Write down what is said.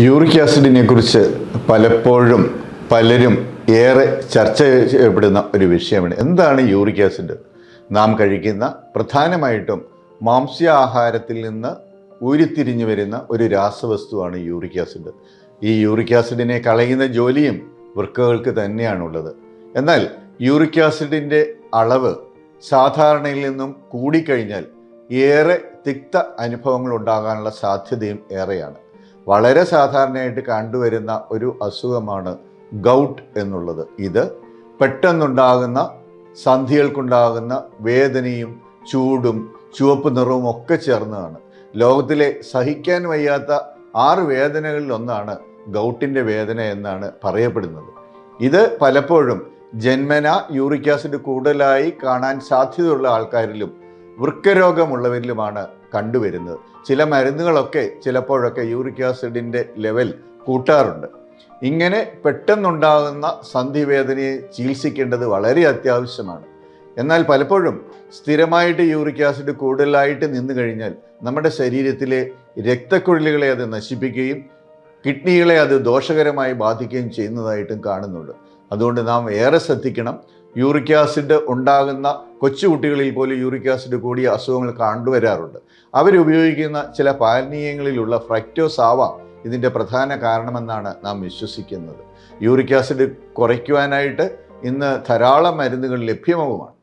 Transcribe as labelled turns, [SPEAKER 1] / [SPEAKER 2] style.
[SPEAKER 1] Uric ആസിഡിനെ കുറിച്ച് പലപ്പോഴും പലരും ഏറെ ചർച്ച ചെയ്യപ്പെടുന്ന ഒരു വിഷയമാണ്. എന്താണ് യൂറിക് ആസിഡ്? നാം കഴിക്കുന്ന പ്രധാനമായിട്ടും മാംസ്യാഹാരത്തിൽ നിന്ന് ഉരുത്തിരിഞ്ഞു വരുന്ന ഒരു രാസവസ്തുവാണ് യൂറിക് ആസിഡ്. ഈ യൂറിക് ആസിഡിനെ കളയുന്ന ജോലിയും വൃക്കകൾക്ക് തന്നെയാണുള്ളത്. എന്നാൽ യൂറിക് ആസിഡിന്റെ അളവ് സാധാരണയിൽ നിന്നും കൂടിക്കഴിഞ്ഞാൽ ഏറെ തിക്ത അനുഭവങ്ങൾ ഉണ്ടാകാനുള്ള സാധ്യതയും ഏറെയാണ്. വളരെ സാധാരണയായിട്ട് കണ്ടുവരുന്ന ഒരു അസുഖമാണ് ഗൗട്ട് എന്നുള്ളത്. ഇത് പെട്ടെന്നുണ്ടാകുന്ന സന്ധികൾക്കുണ്ടാകുന്ന വേദനയും ചൂടും ചുവപ്പ് നിറവും ഒക്കെ ചേർന്നതാണ്. ലോകത്തിലെ സഹിക്കാൻ വയ്യാത്ത ആറ് വേദനകളിൽ ഒന്നാണ് ഗൗട്ടിന്റെ വേദന എന്നാണ് പറയപ്പെടുന്നത്. ഇത് പലപ്പോഴും ജന്മന യൂറിക് ആസിഡ് കൂടുതലായി കാണാൻ സാധ്യതയുള്ള ആൾക്കാരിലും വൃക്കരോഗമുള്ളവരിലുമാണ് കണ്ടുവരുന്നത്. ചില മരുന്നുകളൊക്കെ ചിലപ്പോഴൊക്കെ യൂറിക് ആസിഡിന്റെ ലെവൽ കൂട്ടാറുണ്ട്. ഇങ്ങനെ പെട്ടെന്നുണ്ടാകുന്ന സന്ധിവേദനയെ ചികിത്സിക്കേണ്ടത് വളരെ അത്യാവശ്യമാണ്. എന്നാൽ പലപ്പോഴും സ്ഥിരമായിട്ട് യൂറിക് ആസിഡ് കൂടുതലായിട്ട് നിന്നു കഴിഞ്ഞാൽ നമ്മുടെ ശരീരത്തിലെ രക്തക്കുഴലുകളെ അത് നശിപ്പിക്കുകയും കിഡ്നികളെ അത് ദോഷകരമായി ബാധിക്കുകയും ചെയ്യുന്നതായിട്ടും കാണുന്നുണ്ട്. അതുകൊണ്ട് നാം ഏറെ ശ്രദ്ധിക്കണം. യൂറിക് ആസിഡ് ഉണ്ടാകുന്ന കൊച്ചുകുട്ടികളിൽ പോലും യൂറിക് ആസിഡ് കൂടിയ അസുഖങ്ങൾ കണ്ടുവരാറുണ്ട്. അവരുപയോഗിക്കുന്ന ചില പാനീയങ്ങളിലുള്ള ഫ്രക്റ്റോസ് ആവാം ഇതിന്റെ പ്രധാന കാരണമെന്നാണ് നാം വിശ്വസിക്കുന്നത്. യൂറിക് ആസിഡ് കുറയ്ക്കുവാനായിട്ട് ഇന്ന് ധാരാളം മരുന്നുകൾ ലഭ്യവുമാണ്